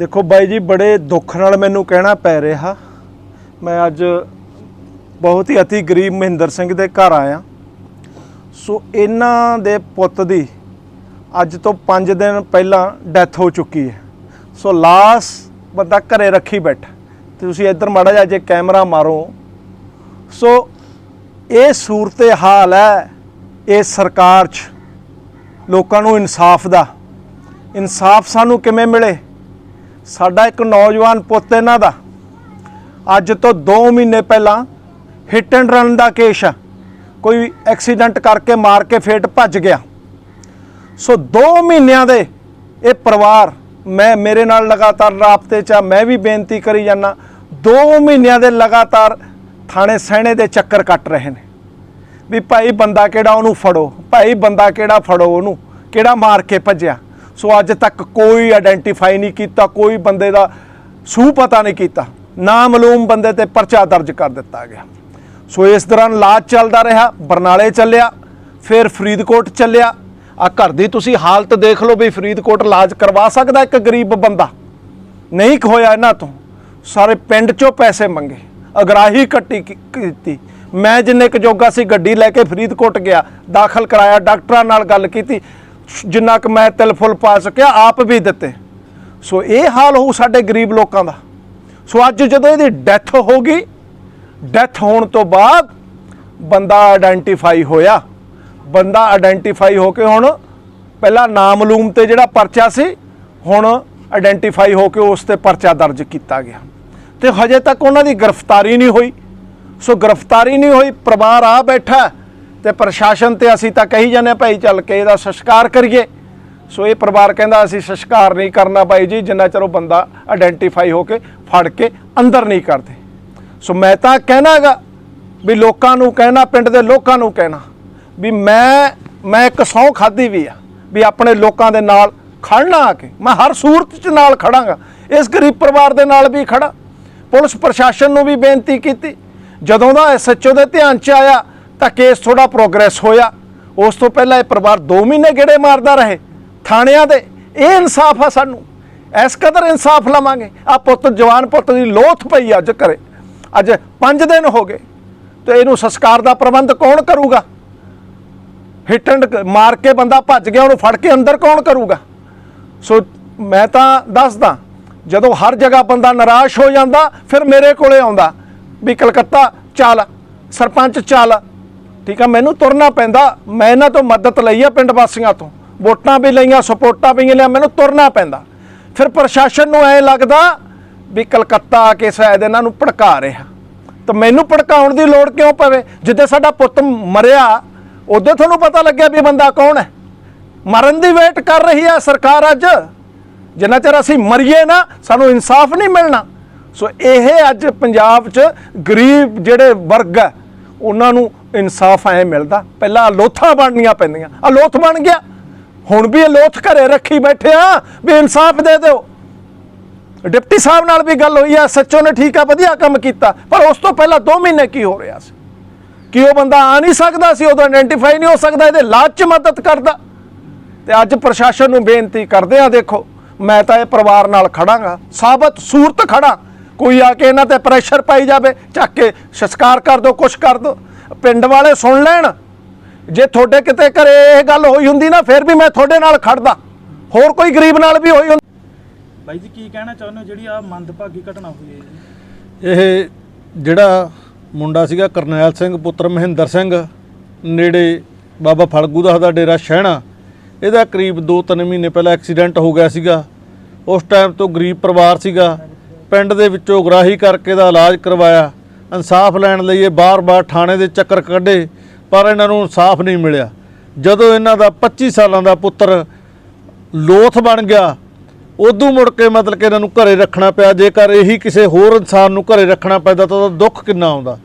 ਦੇਖੋ ਬਾਈ ਜੀ, ਬੜੇ ਦੁੱਖ ਨਾਲ ਮੈਨੂੰ ਕਹਿਣਾ ਪੈ ਰਿਹਾ। ਮੈਂ ਅੱਜ ਬਹੁਤ ਹੀ ਅਤੀ ਗਰੀਬ ਮਹਿੰਦਰ ਸਿੰਘ ਦੇ ਘਰ ਆਇਆ। ਸੋ ਇਹਨਾਂ ਦੇ ਪੁੱਤ ਦੀ ਅੱਜ ਤੋਂ 5 ਦਿਨ ਪਹਿਲਾਂ ਡੈਥ ਹੋ ਚੁੱਕੀ ਹੈ। ਸੋ ਲਾਸ ਬੰਦਾ ਘਰੇ ਰੱਖੀ ਬੈਠਾ। ਤੇ ਤੁਸੀਂ ਇੱਧਰ ਮਾੜਾ ਜਿਹਾ ਜੇ ਕੈਮਰਾ ਮਾਰੋ। ਸੋ ਇਹ ਸੂਰਤ ਹਾਲ ਹੈ, ਇਹ ਸਰਕਾਰ 'ਚ ਲੋਕਾਂ ਨੂੰ ਇਨਸਾਫ ਦਾ। ਇਨਸਾਫ ਸਾਨੂੰ ਕਿਵੇਂ ਮਿਲੇ? ਸਾਡਾ ਇੱਕ ਨੌਜਵਾਨ ਪੁੱਤ ਇਹਨਾਂ ਦਾ। ਅੱਜ ਤੋਂ 2 ਮਹੀਨੇ ਪਹਿਲਾਂ ਹਿੱਟ ਐਂਡ ਰਨ ਦਾ ਕੇਸ ਆ। ਕੋਈ ਐਕਸੀਡੈਂਟ ਕਰਕੇ ਮਾਰ ਕੇ ਫੇਟ ਭੱਜ ਗਿਆ। ਸੋ 2 ਮਹੀਨਿਆਂ ਦੇ ਇਹ ਪਰਿਵਾਰ, ਮੈਂ ਮੇਰੇ ਨਾਲ ਲਗਾਤਾਰ ਰਾਬਤੇ 'ਚ ਆ, ਮੈਂ ਵੀ ਬੇਨਤੀ ਕਰੀ ਜਾਂਦਾ 2 ਮਹੀਨਿਆਂ ਦੇ ਲਗਾਤਾਰ ਥਾਣੇ ਸਹਿਣੇ ਦੇ ਚੱਕਰ ਕੱਟ ਰਹੇ ਨੇ। ਵੀ ਭਾਈ ਬੰਦਾ ਕਿਹੜਾ ਉਹਨੂੰ ਫੜੋ, ਭਾਈ ਬੰਦਾ ਕਿਹੜਾ ਫੜੋ ਉਹਨੂੰ, ਕਿਹੜਾ ਮਾਰ ਕੇ ਭੱਜਿਆ। ਸੋ ਅੱਜ ਤੱਕ ਕੋਈ ਆਇਡੈਂਟੀਫਾਈ ਨਹੀਂ ਕੀਤਾ, ਕੋਈ ਬੰਦੇ ਦਾ ਸੂ ਪਤਾ ਨਹੀਂ ਕੀਤਾ। ਨਾ ਨਾਮਲੂਮ ਬੰਦੇ ਤੇ ਪਰਚਾ ਦਰਜ ਕਰ ਦਿੱਤਾ ਗਿਆ। ਸੋ ਇਸ ਦੌਰਾਨ ਇਲਾਜ ਚੱਲਦਾ ਰਿਹਾ, ਬਰਨਾਲੇ ਚੱਲਿਆ, ਫਿਰ ਫਰੀਦਕੋਟ ਚੱਲਿਆ। ਆ ਘਰ ਦੀ ਤੁਸੀਂ ਹਾਲਤ ਦੇਖ ਲਓ ਵੀ ਫਰੀਦਕੋਟ ਇਲਾਜ ਕਰਵਾ ਸਕਦਾ ਇੱਕ ਗਰੀਬ ਬੰਦਾ। ਨਹੀਂ ਹੋਇਆ ਇਹਨਾਂ ਤੋਂ। ਸਾਰੇ ਪਿੰਡ ਚੋਂ ਪੈਸੇ ਮੰਗੇ, ਅਗਰਾਹੀ ਕੱਟੀ ਕੀਤੀ। ਮੈਂ ਜਿੰਨੇ ਕੁ ਜੋਗਾ ਸੀ ਗੱਡੀ ਲੈ ਕੇ ਫਰੀਦਕੋਟ ਗਿਆ, ਦਾਖਲ ਕਰਾਇਆ, ਡਾਕਟਰਾਂ ਨਾਲ ਗੱਲ ਕੀਤੀ। ਜਿੰਨਾ ਕੁ ਮੈਂ ਤਿਲ ਫੁੱਲ ਪਾ ਸਕਿਆ, ਆਪ ਵੀ ਦਿੱਤੇ। ਸੋ ਇਹ ਹਾਲ ਹੋਊ ਸਾਡੇ ਗਰੀਬ ਲੋਕਾਂ ਦਾ। ਸੋ ਅੱਜ ਜਦੋਂ ਇਹਦੀ ਡੈਥ ਹੋ ਗਈ ਡੈਥ ਹੋਣ ਤੋਂ ਬਾਅਦ ਬੰਦਾ ਆਇਡੈਂਟੀਫਾਈ ਹੋਇਆ। ਬੰਦਾ ਆਇਡੈਂਟੀਫਾਈ ਹੋ ਕੇ ਹੁਣ ਪਹਿਲਾਂ ਨਾਮਲੂਮ ਤੇ ਜਿਹੜਾ ਪਰਚਾ ਸੀ, ਹੁਣ ਆਇਡੈਂਟੀਫਾਈ ਹੋ ਕੇ ਉਸ ਤੇ ਪਰਚਾ ਦਰਜ ਕੀਤਾ ਗਿਆ। ਤੇ ਹਜੇ ਤੱਕ ਉਹਨਾਂ ਦੀ ਗ੍ਰਿਫਤਾਰੀ ਨਹੀਂ ਹੋਈ। ਸੋ ਗ੍ਰਿਫਤਾਰੀ ਨਹੀਂ ਹੋਈ, ਪਰਿਵਾਰ ਆ ਬੈਠਾ ਤੇ ਪ੍ਰਸ਼ਾਸਨ ਤੇ ਅਸੀਂ ਤਾਂ ਕਹੀ ਜਾਂਦੇ ਹਾਂ, ਭਾਈ ਚੱਲ ਕੇ ਇਹਦਾ ਸੰਸਕਾਰ ਕਰੀਏ। ਸੋ ਇਹ ਪਰਿਵਾਰ ਕਹਿੰਦਾ ਅਸੀਂ ਸੰਸਕਾਰ ਨਹੀਂ ਕਰਨਾ ਭਾਈ ਜੀ ਜਿੰਨਾ ਚਿਰ ਉਹ ਬੰਦਾ ਆਇਡੈਂਟੀਫਾਈ ਹੋ ਕੇ ਫੜ ਕੇ ਅੰਦਰ ਨਹੀਂ ਕਰਦੇ। ਸੋ ਮੈਂ ਤਾਂ ਕਹਿਣਾਗਾ ਵੀ ਲੋਕਾਂ ਨੂੰ ਕਹਿਣਾ ਪਿੰਡ ਦੇ ਲੋਕਾਂ ਨੂੰ ਕਹਿਣਾ ਵੀ ਮੈਂ ਮੈਂ ਇੱਕ ਸਹੁੰ ਖਾਦੀ ਵੀ ਆ ਵੀ ਆਪਣੇ ਲੋਕਾਂ ਦੇ ਨਾਲ ਖੜਨਾ ਆ ਕੇ ਮੈਂ ਹਰ ਸੂਰਤ 'ਚ ਨਾਲ ਖੜਾਂਗਾ ਇਸ ਗਰੀਬ ਪਰਿਵਾਰ ਦੇ ਨਾਲ ਵੀ ਖੜਾ। ਪੁਲਿਸ ਪ੍ਰਸ਼ਾਸਨ ਨੂੰ ਵੀ ਬੇਨਤੀ ਕੀਤੀ। ਜਦੋਂ ਦਾ ਐਸਐਚਓ ਦੇ ਧਿਆਨ 'ਚ ਆਇਆ ਤਾਂ ਕੇਸ ਥੋੜਾ ਪ੍ਰੋਗਰੈਸ ਹੋਇਆ। ਉਸ ਤੋਂ ਪਹਿਲਾਂ ਇਹ ਪਰਿਵਾਰ 2 ਮਹੀਨੇ ਗੇੜੇ ਮਾਰਦਾ ਰਹੇ। ਥਾਣਿਆਂ ਦੇ ਇਹ ਇਨਸਾਫ ਆ ਸਾਨੂੰ। ਇਸ ਕਦਰ ਇਨਸਾਫ ਲਵਾਂਗੇ। ਆ ਪੁੱਤ, ਜਵਾਨ ਪੁੱਤ ਦੀ ਲੋਥ ਪਈ ਅੱਜ ਘਰੇ। ਅੱਜ 5 ਦਿਨ ਹੋ ਗਏ। ਤੇ ਇਹਨੂੰ ਸੰਸਕਾਰ ਦਾ ਪ੍ਰਬੰਧ ਕੌਣ ਕਰੂਗਾ? ਹਿੱਟ ਐਂਡ ਮਾਰ ਕੇ ਬੰਦਾ ਭੱਜ ਗਿਆ, ਉਹਨੂੰ ਫੜ ਕੇ ਅੰਦਰ ਕੌਣ ਕਰੂਗਾ? ਸੋ ਮੈਂ ਤਾਂ ਦੱਸਦਾ, ਜਦੋਂ ਹਰ ਜਗ੍ਹਾ ਬੰਦਾ ਨਿਰਾਸ਼ ਹੋ ਜਾਂਦਾ, ਫਿਰ ਮੇਰੇ ਕੋਲੇ ਆਉਂਦਾ, ਵੀ ਕਲਕੱਤਾ ਚੱਲ, ਸਰਪੰਚ ਚੱਲ ਠੀਕ ਆ, ਮੈਨੂੰ ਤੁਰਨਾ ਪੈਂਦਾ, ਮੈਂ ਇਹਨਾਂ ਤੋਂ ਮਦਦ ਲਈ ਆ ਪਿੰਡ ਵਾਸੀਆਂ ਤੋਂ। ਵੋਟਾਂ ਵੀ ਲਈਆਂ, ਸਪੋਰਟਾਂ ਵੀ ਲਿਆ ਮੈਨੂੰ ਤੁਰਨਾ ਪੈਂਦਾ। ਫਿਰ ਪ੍ਰਸ਼ਾਸਨ ਨੂੰ ਐ ਲੱਗਦਾ ਵੀ ਕਲਕੱਤਾ ਆ ਕੇ ਸ਼ਾਇਦ ਇਹਨਾਂ ਨੂੰ ਭੜਕਾ ਰਿਹਾ। ਤਾਂ ਮੈਨੂੰ ਭੜਕਾਉਣ ਦੀ ਲੋੜ ਕਿਉਂ ਪਵੇ? ਜਿੱਦੇ ਸਾਡਾ ਪੁੱਤ ਮਰਿਆ ਉਦੋਂ ਤੁਹਾਨੂੰ ਪਤਾ ਲੱਗਿਆ ਵੀ ਬੰਦਾ ਕੌਣ ਹੈ? ਮਰਨ ਦੀ ਵੇਟ ਕਰ ਰਹੀ ਹੈ ਸਰਕਾਰ ਅੱਜ। ਜਿੰਨਾ ਚਿਰ ਅਸੀਂ ਮਰੀਏ ਨਾ, ਸਾਨੂੰ ਇਨਸਾਫ ਨਹੀਂ ਮਿਲਣਾ। ਸੋ ਇਹ ਅੱਜ ਪੰਜਾਬ 'ਚ ਗਰੀਬ ਜਿਹੜੇ ਵਰਗ ਹੈ ਉਹਨਾਂ ਨੂੰ ਇਨਸਾਫ ਐ ਮਿਲਦਾ, ਪਹਿਲਾਂ ਲੋਥਾਂ ਬਣਨੀਆਂ ਪੈਂਦੀਆਂ ਆ ਲੋਥ ਬਣ ਗਿਆ। ਹੁਣ ਵੀ ਇਹ ਲੋਥ ਘਰੇ ਰੱਖੀ ਬੈਠੇ ਆ, ਵੀ ਇਨਸਾਫ ਦੇ ਦਿਓ। ਡਿਪਟੀ ਸਾਹਿਬ ਨਾਲ ਵੀ ਗੱਲ ਹੋਈ ਆ ਸੱਚੋ ਨੇ ਠੀਕ ਆ, ਵਧੀਆ ਕੰਮ ਕੀਤਾ, ਪਰ ਉਸ ਤੋਂ ਪਹਿਲਾਂ 2 ਮਹੀਨੇ ਕੀ ਹੋ ਰਿਹਾ ਸੀ? ਕਿ ਉਹ ਬੰਦਾ ਆ ਨਹੀਂ ਸਕਦਾ ਸੀ, ਉਦੋਂ ਆਇਡੈਂਟੀਫਾਈ ਨਹੀਂ ਹੋ ਸਕਦਾ, ਇਹਦੇ ਲਾਜ 'ਚ ਮਦਦ ਕਰਦਾ। ਤੇ ਅੱਜ ਪ੍ਰਸ਼ਾਸਨ ਨੂੰ ਬੇਨਤੀ ਕਰਦੇ ਆ, ਦੇਖੋ, ਮੈਂ ਤਾਂ ਇਹ ਪਰਿਵਾਰ ਨਾਲ ਖੜਾਂਗਾ, ਸਾਬਤ ਸੂਰਤ ਖੜਾ। ਕੋਈ ਆ ਕੇ ਇਹਨਾਂ ਤੇ ਪ੍ਰੈਸ਼ਰ ਪਾਈ ਜਾਵੇ ਚੱਕ ਕੇ ਸੰਸਕਾਰ ਕਰ ਦੋ ਕੁਛ ਕਰ ਦੋ। ਪਿੰਡ ਵਾਲੇ ਸੁਣ ਲੈਣ। ਜੇ ਤੁਹਾਡੇ ਕਿਤੇ ਘਰੇ ਇਹ ਗੱਲ ਹੋਈ ਹੁੰਦੀ ਨਾ ਫਿਰ ਵੀ ਮੈਂ ਤੁਹਾਡੇ ਨਾਲ ਖੜਦਾ। ਹੋਰ ਕੋਈ ਗਰੀਬ ਨਾਲ ਵੀ ਹੋਈ ਹੁੰਦੀ। ਬਾਈ ਜੀ ਕੀ ਕਹਿਣਾ ਚਾਹੁੰਦੇ ਹੋ? ਜਿਹੜੀ ਆ ਮੰਦਭਾਗੀ ਘਟਨਾ ਹੋਈ ਹੈ ਜੀ। ਇਹ ਜਿਹੜਾ ਮੁੰਡਾ ਸੀਗਾ ਕਰਨੈਲ ਸਿੰਘ ਪੁੱਤਰ ਮਹਿੰਦਰ ਸਿੰਘ ਨੇੜੇ ਬਾਬਾ ਫਲਗੂ ਦਾ ਦਾ ਡੇਰਾ ਸ਼ਹਿਣਾ ਇਹਦਾ ਕਰੀਬ 2-3 ਮਹੀਨੇ ਪਹਿਲਾਂ ਐਕਸੀਡੈਂਟ ਹੋ ਗਿਆ ਸੀਗਾ। ਉਸ ਟਾਈਮ ਤੋਂ ਗਰੀਬ ਪਰਿਵਾਰ ਸੀਗਾ। ਪਿੰਡ ਦੇ ਵਿੱਚੋਂ ਗਰਾਹੀ ਕਰਕੇ ਦਾ ਇਲਾਜ ਕਰਵਾਇਆ। ਇਨਸਾਫ ਲੈਣ ਲਈ ਇਹ ਬਾਰ-ਬਾਰ ਥਾਣੇ ਦੇ ਚੱਕਰ ਕੱਢੇ, ਪਰ ਇਹਨਾਂ ਨੂੰ ਇਨਸਾਫ ਨਹੀਂ ਮਿਲਿਆ। ਜਦੋਂ ਇਹਨਾਂ ਦਾ 25 ਸਾਲਾਂ ਦਾ ਪੁੱਤਰ ਲੋਥ ਬਣ ਗਿਆ, ਉਦੋਂ ਮੁੜ ਕੇ ਮਤਲਬ ਕਿ ਇਹਨਾਂ ਨੂੰ ਘਰੇ ਰੱਖਣਾ ਪਿਆ। ਜੇਕਰ ਇਹੀ ਕਿਸੇ ਹੋਰ ਇਨਸਾਨ ਨੂੰ ਘਰੇ ਰੱਖਣਾ ਪੈਂਦਾ ਤਾਂ ਉਹਦਾ ਦੁੱਖ ਕਿੰਨਾ ਆਉਂਦਾ।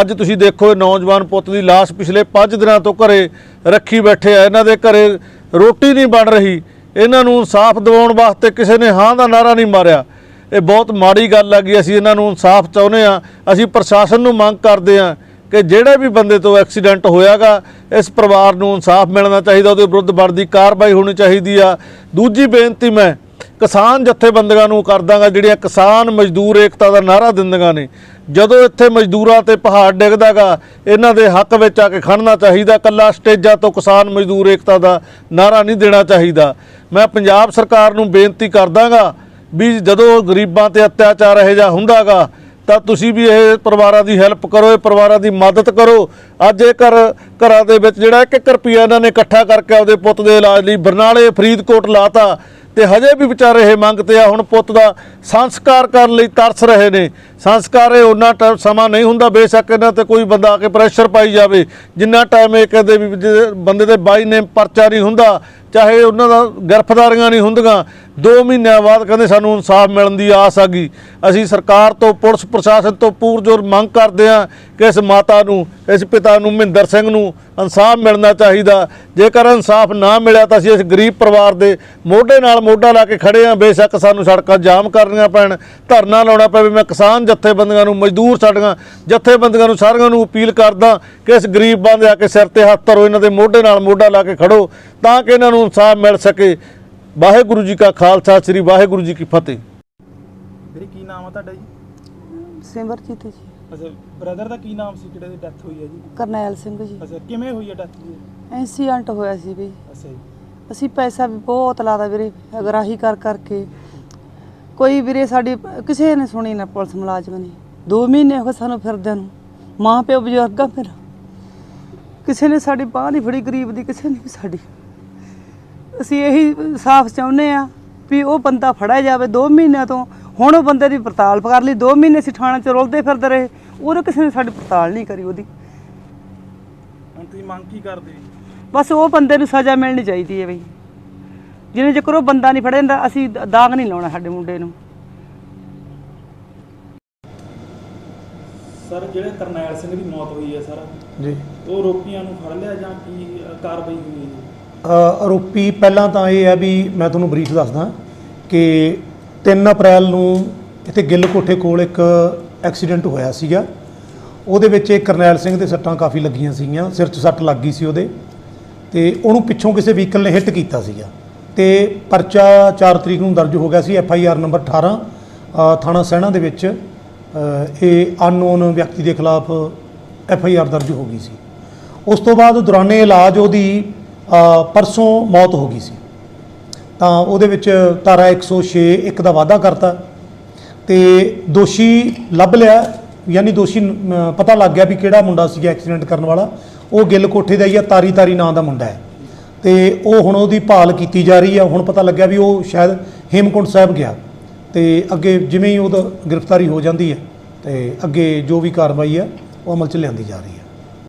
ਅੱਜ ਤੁਸੀਂ ਦੇਖੋ, ਇਹ ਨੌਜਵਾਨ ਪੁੱਤ ਦੀ ਲਾਸ਼ ਪਿਛਲੇ 5 ਦਿਨਾਂ ਤੋਂ ਘਰੇ ਰੱਖੀ ਬੈਠੇ ਆ। ਇਹਨਾਂ ਦੇ ਘਰੇ ਰੋਟੀ ਨਹੀਂ ਬਣ ਰਹੀ। ਇਹਨਾਂ ਨੂੰ ਇਨਸਾਫ ਦਿਵਾਉਣ ਵਾਸਤੇ ਕਿਸੇ ਨੇ ਹਾਂ ਦਾ ਨਾਰਾ ਨਹੀਂ ਮਾਰਿਆ। ਇਹ ਬਹੁਤ ਮਾੜੀ ਗੱਲ ਲੱਗੀ ਅਸੀਂ ਇਹਨਾਂ ਨੂੰ ਇਨਸਾਫ ਚਾਹੁੰਦੇ ਆ ਅਸੀਂ ਪ੍ਰਸ਼ਾਸਨ ਨੂੰ ਮੰਗ ਕਰਦੇ ਆ ਕਿ ਜਿਹੜੇ ਵੀ ਬੰਦੇ ਤੋਂ ਐਕਸੀਡੈਂਟ ਹੋਇਆਗਾ, ਇਸ ਪਰਿਵਾਰ ਨੂੰ ਇਨਸਾਫ ਮਿਲਣਾ ਚਾਹੀਦਾ, ਉਹਦੇ ਵਿਰੁੱਧ ਬਣਦੀ ਕਾਰਵਾਈ ਹੋਣੀ ਚਾਹੀਦੀ ਆ। ਦੂਜੀ ਬੇਨਤੀ ਮੈਂ, ਕਿਸਾਨ ਜਥੇਬੰਦੀਆਂ ਨੂੰ ਕਰਦਾਗਾ ਜਿਹੜੀਆਂ ਕਿਸਾਨ ਮਜ਼ਦੂਰ ਏਕਤਾ ਦਾ ਨਾਰਾ ਦਿੰਦੀਆਂ ਨੇ। ਜਦੋਂ ਇੱਥੇ ਮਜ਼ਦੂਰਾਂ ਤੇ ਪਹਾੜ ਡਿੱਗਦਾਗਾ, ਇਹਨਾਂ ਦੇ ਹੱਕ ਵਿੱਚ ਆ ਕੇ ਖੜਨਾ ਚਾਹੀਦਾ ਕੱਲਾ ਸਟੇਜਾਂ ਤੋਂ ਕਿਸਾਨ ਮਜ਼ਦੂਰ ਏਕਤਾ ਦਾ ਨਾਰਾ ਨਹੀਂ ਦੇਣਾ ਚਾਹੀਦਾ। ਮੈਂ ਪੰਜਾਬ ਸਰਕਾਰ ਨੂੰ ਬੇਨਤੀ ਕਰਦਾਗਾ ਵੀ ਜਦੋਂ ਗਰੀਬਾਂ ਤੇ ਅਤਿਆਚਾਰ ਇਹੋ ਜਿਹਾ ਹੁੰਦਾਗਾ, ਤਾਂ ਤੁਸੀਂ ਵੀ ਇਹ ਪਰਿਵਾਰਾਂ ਦੀ ਹੈਲਪ ਕਰੋ, ਇਹ ਪਰਿਵਾਰਾਂ ਦੀ ਮਦਦ ਕਰੋ। ਅੱਜ ਇਹ ਘਰ, ਘਰਾਂ ਦੇ ਵਿੱਚ ਜਿਹੜਾ 1-1 ਰੁਪਿਆ ਇਹਨਾਂ ਨੇ ਇਕੱਠਾ ਕਰਕੇ ਆਪਦੇ ਪੁੱਤ ਦੇ ਇਲਾਜ ਲਈ ਬਰਨਾਲੇ, ਫਰੀਦਕੋਟ ਲਾਤਾ। ਤੇ ਹਜੇ ਵੀ ਵਿਚਾਰੇ ਇਹ ਮੰਗਤੇ ਆ, ਹੁਣ ਪੁੱਤ ਦਾ ਸੰਸਕਾਰ ਕਰਨ ਲਈ ਤਰਸ ਰਹੇ ਨੇ। ਸੰਸਕਾਰ ਇਹ ਉਹਨਾਂ ਟਾਈਮ ਸਮਾਂ ਨਹੀਂ ਹੁੰਦਾ, ਬੇਸ਼ੱਕ ਇਹਨਾਂ ਤੇ ਕੋਈ ਬੰਦਾ ਆ ਕੇ ਪ੍ਰੈਸ਼ਰ ਪਾਈ ਜਾਵੇ। ਜਿੰਨਾ ਟਾਈਮ ਇਹ ਕਹਿੰਦੇ ਵੀ ਜਿਹਦੇ ਬੰਦੇ ਦੇ ਬਾਈ ਨੇ ਪਰਚਾ ਨਹੀਂ ਹੁੰਦਾ ਚਾਹੇ ਉਹਨਾਂ ਦਾ ਗ੍ਰਿਫਤਾਰੀਆਂ ਨਹੀਂ ਹੁੰਦੀਆਂ 2 ਮਹੀਨਿਆਂ ਬਾਅਦ ਕਹਿੰਦੇ ਸਾਨੂੰ ਇਨਸਾਫ ਮਿਲਣ ਦੀ ਆਸ ਆ ਗਈ। ਅਸੀਂ ਸਰਕਾਰ ਤੋਂ, ਪੁਲਿਸ ਪ੍ਰਸ਼ਾਸਨ ਤੋਂ ਪੂਰਜੋਰ ਮੰਗ ਕਰਦੇ ਹਾਂ ਕਿ ਇਸ ਮਾਤਾ ਨੂੰ, ਇਸ ਪਿਤਾ ਨੂੰ, ਮਹਿੰਦਰ ਸਿੰਘ ਨੂੰ ਇਨਸਾਫ ਮਿਲਣਾ ਚਾਹੀਦਾ। ਜੇਕਰ ਇਨਸਾਫ ਨਾ ਮਿਲਿਆ ਤਾਂ ਅਸੀਂ ਇਸ ਗਰੀਬ ਪਰਿਵਾਰ ਦੇ ਮੋਢੇ ਨਾਲ ਮੋਢਾ ਲਾ ਕੇ ਖੜੇ ਹਾਂ। ਬੇਸ਼ੱਕ ਸਾਨੂੰ ਸੜਕਾਂ ਜਾਮ ਕਰਨੀਆਂ ਪੈਣ, ਧਰਨਾ ਲਾਉਣਾ ਪਵੇ। ਮੈਂ ਕਿਸਾਨ ਜਥੇਬੰਦੀਆਂ ਨੂੰ ਮਜ਼ਦੂਰ ਸਾਡੀਆਂ ਜਥੇਬੰਦੀਆਂ ਨੂੰ ਸਾਰਿਆਂ ਨੂੰ ਅਪੀਲ ਕਰਦਾ ਕਿ ਇਸ ਗਰੀਬ ਬੰਦੇ ਆ ਕੇ ਸਿਰ ਤੇ ਹੱਥ ਧਰੋ, ਇਹਨਾਂ ਦੇ ਮੋਢੇ ਨਾਲ ਮੋਢਾ ਲਾ ਕੇ ਖੜੋ ਤਾਂ ਕਿ ਇਹਨਾਂ ਨੂੰ ਇਨਸਾਫ ਮਿਲ ਸਕੇ। ਵਾਹਿਗੁਰੂ ਜੀ ਕਾ ਖਾਲਸਾ ਸ੍ਰੀ ਵਾਹਿਗੁਰੂ ਜੀ ਕੀ ਫਤਿਹ। ਵੀਰੇ ਕੀ ਨਾਮ ਆ ਤੁਹਾਡਾ ਜੀ? ਸਿਮਰਜੀਤ ਜੀ। ਅੱਛਾ ਬ੍ਰਦਰ ਦਾ ਕੀ ਨਾਮ ਸੀ ਜਿਹੜੇ ਦੀ ਡੈਥ ਹੋਈ ਹੈ ਜੀ? ਕਰਨੈਲ ਸਿੰਘ ਜੀ। ਅੱਛਾ ਕਿਵੇਂ ਹੋਈ ਹੈ ਡੈਥ ਜੀ? ਐਕਸੀਡੈਂਟ ਹੋਇਆ ਸੀ ਵੀ। ਅੱਛਾ ਜੀ। ਅਸੀਂ ਪੈਸਾ ਵੀ ਬਹੁਤ ਲਾਦਾ ਵੀਰੇ ਅਗਰਾਹੀ ਕਰ ਕਰਕੇ। ਕੋਈ ਵੀਰੇ ਸਾਡੀ ਕਿਸੇ ਨੇ ਸੁਣੀ ਨਾ ਪੁਲਿਸ ਮੁਲਾਜ਼ਮ ਨੇ। 2 ਮਹੀਨੇ ਹੋ ਗਏ ਸਾਨੂੰ ਫਿਰਦਿਆਂ ਨੂੰ। ਮਾਂ ਪਿਓ ਬਜ਼ੁਰਗਾਂ ਮੇਰਾ ਕਿਸੇ ਨੇ ਸਾਡੀ ਬਾਹ ਨਹੀਂ ਫੜੀ ਗਰੀਬ ਦੀ ਕਿਸੇ ਨੇ ਵੀ ਸਾਡੀ। ਅਸੀਂ ਇਹੀ ਸਾਫ਼ ਚਾਹੁੰਦੇ ਆ ਵੀ ਉਹ ਬੰਦਾ ਫੜਿਆ ਜਾਵੇ 2 ਮਹੀਨਿਆਂ ਤੋਂ। ਹੁਣ ਉਹ ਬੰਦੇ ਦੀ ਪੜਤਾਲ ਕਰ ਲਈ 2 ਮਹੀਨੇ ਅਸੀਂ ਥਾਣੇ 'ਚ ਰੁਲਦੇ ਫਿਰਦੇ ਰਹੇ ਉਹਦੇ ਕਿਸੇ ਨੇ ਸਾਡੀ ਪੜਤਾਲ ਨਹੀਂ ਕਰੀ ਉਹਦੀ। ਹੁਣ ਤੁਸੀਂ ਮੰਗ ਕੀ ਕਰਦੇ ਜੀ? ਬਸ ਉਹ ਬੰਦੇ ਨੂੰ ਸਜ਼ਾ ਮਿਲਣੀ ਚਾਹੀਦੀ ਹੈ ਬਈ। ਜਿਵੇਂ ਜੇਕਰ ਉਹ ਬੰਦਾ ਨਹੀਂ ਫੜਿਆ ਜਾਂਦਾ ਅਸੀਂ ਦਾਗ ਨਹੀਂ ਲਾਉਣਾ ਸਾਡੇ ਮੁੰਡੇ ਨੂੰ। ਸਰ ਜਿਹੜੇ ਕਰਨੈਲ ਸਿੰਘ ਦੀ ਮੌਤ ਹੋਈ ਹੈ ਸਰ ਜੀ। ਉਹ ਰੋਪੀਆਂ ਨੂੰ ਫੜ ਲਿਆ ਜਾਂ ਕੀ ਕਾਰਵਾਈ ਹੋਈ ਹੈ ਆਰੋਪੀ ਪਹਿਲਾਂ ਤਾਂ ਇਹ ਹੈ ਵੀ ਮੈਂ ਤੁਹਾਨੂੰ ਬਰੀਫ ਦੱਸਦਾ ਕਿ 3 ਅਪ੍ਰੈਲ ਨੂੰ ਇੱਥੇ ਗਿੱਲ ਕੋਠੇ ਕੋਲ ਇੱਕ ਐਕਸੀਡੈਂਟ ਹੋਇਆ ਸੀਗਾ। ਉਹਦੇ ਵਿੱਚ ਇਹ ਕਰਨੈਲ ਸਿੰਘ ਦੇ ਸੱਟਾਂ ਕਾਫੀ ਲੱਗੀਆਂ ਸੀਗੀਆਂ, ਸਿਰ 'ਚ ਸੱਟ ਲੱਗ ਗਈ ਸੀ ਉਹਦੇ। ਤੇ ਉਹਨੂੰ ਪਿੱਛੋਂ ਕਿਸੇ ਵਹੀਕਲ ਨੇ ਹਿੱਟ ਕੀਤਾ ਸੀਗਾ। ਤੇ ਪਰਚਾ 4 ਤਰੀਕ ਨੂੰ ਦਰਜ ਹੋ ਗਿਆ ਸੀ, ਐਫ ਆਈ ਆਰ ਨੰਬਰ 18 ਥਾਣਾ ਸਹਿਣਾ ਦੇ ਵਿੱਚ। ਇਹ ਅਨਨੋਨ ਵਿਅਕਤੀ ਦੇ ਖਿਲਾਫ ਐਫ ਆਈ ਆਰ ਦਰਜ ਹੋ ਗਈ ਸੀ। ਉਸ ਤੋਂ ਬਾਅਦ ਦੌਰਾਨੇ ਇਲਾਜ ਉਹਦੀ ਪਰਸੋਂ ਮੌਤ ਹੋ ਗਈ ਸੀ। ਤਾਂ ਉਹਦੇ ਵਿੱਚ ਧਾਰਾ 106 ਇੱਕ ਦਾ ਵਾਅਦਾ ਕਰਤਾ ਤੇ ਦੋਸ਼ੀ ਲੱਭ ਲਿਆ, ਯਾਨੀ ਦੋਸ਼ੀ ਪਤਾ ਲੱਗ ਗਿਆ ਵੀ ਕਿਹੜਾ ਮੁੰਡਾ ਸੀਗਾ ਐਕਸੀਡੈਂਟ ਕਰਨ ਵਾਲਾ। ਉਹ ਗਿੱਲ ਕੋਠੇ ਦਾ ਹੀ ਆ, ਤਾਰੀ ਤਾਰੀ ਨਾਂ ਦਾ ਮੁੰਡਾ ਹੈ। ਤੇ ਉਹ ਹੁਣ ਉਹਦੀ ਭਾਲ ਕੀਤੀ ਜਾ ਰਹੀ ਆ, ਹੁਣ ਪਤਾ ਲੱਗਿਆ ਵੀ ਉਹ ਸ਼ਾਇਦ ਹੇਮਕੁੰਟ ਸਾਹਿਬ ਗਿਆ। ਤੇ ਅੱਗੇ ਜਿਵੇਂ ਹੀ ਉਹਦਾ ਗ੍ਰਿਫਤਾਰੀ ਹੋ ਜਾਂਦੀ ਹੈ, ਤੇ ਅੱਗੇ ਜੋ ਵੀ ਕਾਰਵਾਈ ਹੈ ਉਹ ਅਮਲ 'ਚ ਲਿਆਂਦੀ ਜਾ ਰਹੀ ਹੈ।